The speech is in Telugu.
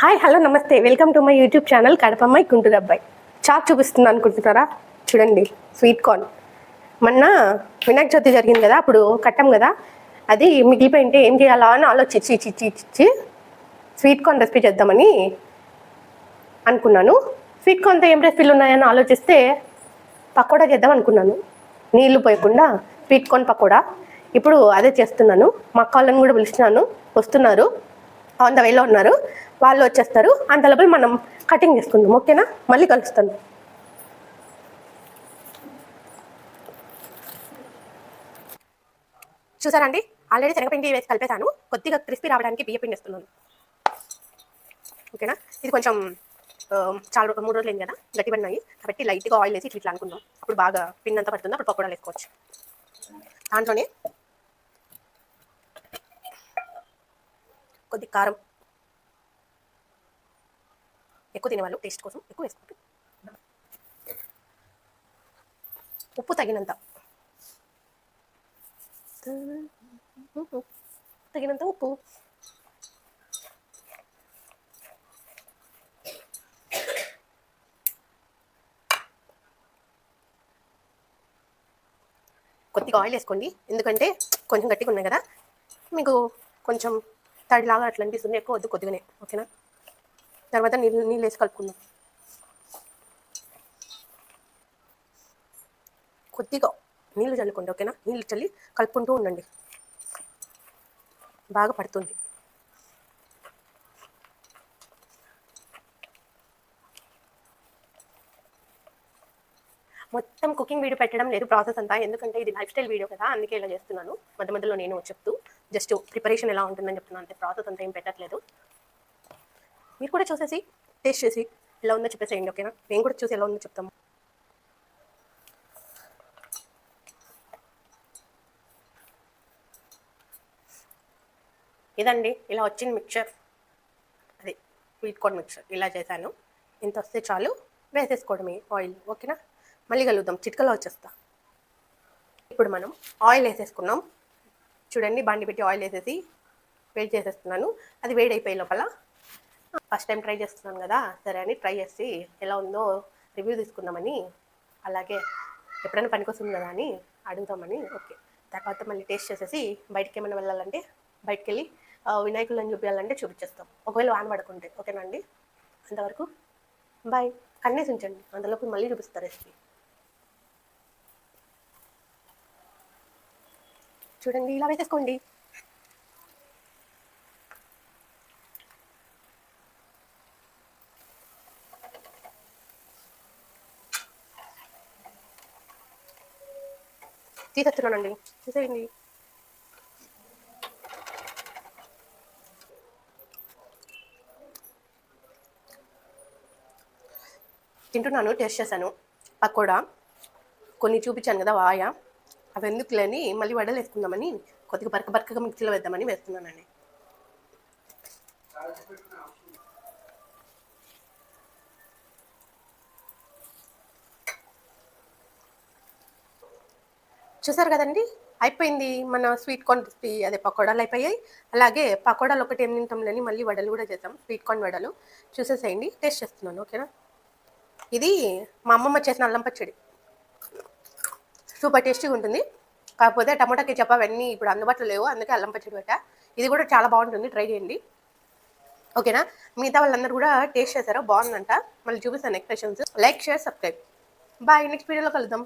హాయ్ హలో నమస్తే. Welcome to my YouTube channel కడపమ్మాయి Guntur అబ్బాయి చాక్ చూపిస్తుంది అనుకుంటున్నారా? చూడండి స్వీట్ కార్న్. మొన్న వినాయక చవితి జరిగింది కదా అప్పుడు కట్టాం కదా. అది మిగిలిపోయింటే ఏం చేయాలా అని ఆలోచించి ఇచ్చి స్వీట్ కార్న్ రెసిపీ చేద్దామని అనుకున్నాను. స్వీట్ కార్న్తో ఏం రెసిపీలు ఉన్నాయని ఆలోచిస్తే పకోడా చేద్దాం అనుకున్నాను. నీళ్ళు పోయకుండా స్వీట్ కార్న్ పకోడా. ఇప్పుడు అదే చేస్తున్నాను. మా కాళ్ళని కూడా పిలిచినాను. వస్తున్నారు. ఆన్ ద వేలో ఉన్నారు. వాళ్ళు వచ్చేస్తారు. అంతలోపల మనం కటింగ్ చేసుకుందాం. ఓకేనా మళ్ళీ కలుస్తాను. చూసారండి ఆల్రెడీ శనగపిండి వేసి కలిపేశాను. కొద్దిగా క్రిస్పీ రావడానికి బియ్య పిండి వేస్తున్నాను. ఓకేనా ఇది కొంచెం చాలా మూడు రోజులు అయింది కదా? గట్టిపడినాయి. కాబట్టి లైట్గా ఆయిల్ వేసి ఇట్లా ఇట్లా అనుకుందాం. అప్పుడు బాగా పిండి అంతా పడుతుంది. అప్పుడు పకోడాలు వేసుకోవచ్చు. దాంట్లోనే కొద్ది కారం. ఎక్కువ తినేవాళ్ళు టేస్ట్ కోసం ఎక్కువ వేసుకుంటారు ఉప్పు తగినంత. తగినంత ఉప్పు. కొద్దిగా ఆయిల్ వేసుకోండి. ఎందుకంటే కొంచెం గట్టిగా ఉన్నాయి కదా. మీకు కొంచెం తడిలాగా అట్లా అనిపిస్తుంది. ఎక్కువ వద్దు కొద్దిగానే ఓకేనా? తర్వాత నీళ్ళు నీళ్ళు వేసి కలుపుకుందాం. కొద్దిగా నీళ్ళు చల్లుకోండి ఓకేనా? నీళ్ళు చల్లి కలుపుకుంటూ ఉండండి. బాగా పడుతుంది. మొత్తం కుకింగ్ వీడియో పెట్టడం లేదు ప్రాసెస్ అంతా ఎందుకంటే ఇది లైఫ్ స్టైల్ వీడియో కదా అందుకే ఇలా చేస్తున్నాను. మధ్య మధ్యలో నేను చెప్తూ జస్ట్ ప్రిపరేషన్ ఎలా ఉంటుందని చెప్తున్నాను. అంటే ప్రాసెస్ అంతా ఏం పెట్టట్లేదు. మీరు కూడా చూసేసి టేస్ట్ చేసి ఎలా ఉందో చెప్పేసేయండి ఓకేనా మేము కూడా చూసి ఎలా ఉందో చెప్తాము ఇదండి ఇలా వచ్చింది మిక్చర్ అది స్వీట్ కార్న్ మిక్చర్ ఇలా చేశాను. ఇంత వస్తే చాలు వేసేసుకోవడమే ఆయిల్ ఓకేనా మళ్ళీ కలుగుదాం చిట్కలో వచ్చేస్తా. ఇప్పుడు మనం ఆయిల్ వేసేసుకున్నాం. చూడండి బండి పెట్టి ఆయిల్ వేసేసి వేడి చేసేస్తున్నాను. అది వేడైపోయి లోపల. ఫస్ట్ టైం ట్రై చేస్తున్నాను కదా సరే అని ట్రై చేసి ఎలా ఉందో రివ్యూ తీసుకుందామని అలాగే ఎప్పుడైనా పనికొస్తుంది కదా అని అడుగుతామని ఓకే. తర్వాత మళ్ళీ టేస్ట్ చేసేసి బయటికి ఏమైనా వెళ్ళాలంటే బయటికి వెళ్ళి వినాయకులను చూపించాలంటే చూపించేస్తాం. ఒకవేళ వాన పడుకుంటే ఓకేనా అండి? అంతవరకు బాయ్ కన్నేసి ఉంచండి. అంతలోపు మళ్ళీ చూపిస్తారు రెసిపీ చూడండి ఇలా వేసేసుకోండి. తీసేస్తున్నానండి తీసేయండి. తింటున్నాను టేస్ట్ చేశాను. పకోడా. కొన్ని చూపించాను కదా వాయా. అవి ఎందుకు లేని మళ్ళీ వడలు వేసుకుందామని కొద్దిగా బరక బరకగా మిక్సీలో వేద్దామని వేస్తున్నానండి. చూసారు కదండి? అయిపోయింది మన స్వీట్ కార్న్ రెసిపీ. అదే పకోడాలు అయిపోయాయి. అలాగే పకోడాలు ఒకటి ఏం తింటాంలేని మళ్ళీ వడలు కూడా చేద్దాం. స్వీట్ కార్న్ వడలు. చూసేసేయండి. టేస్ట్ చేస్తున్నాను ఓకేనా? ఇది మా అమ్మమ్మ చేసిన అల్లం పచ్చడి. సూపర్ టేస్టీగా ఉంటుంది. కాకపోతే టమాటా కెచప్ అవన్నీ ఇప్పుడు అందుబాటులో లేవు. అందుకే అల్లం పచ్చడి పెట్ట. ఇది కూడా చాలా బాగుంటుంది. ట్రై చేయండి. ఓకేనా? మిగతా వాళ్ళందరూ కూడా టేస్ట్ చేశారు. బాగుందంట. మళ్ళీ చూపిస్తాను expressions like share subscribe bye next వీడియోలో కలుద్దాం.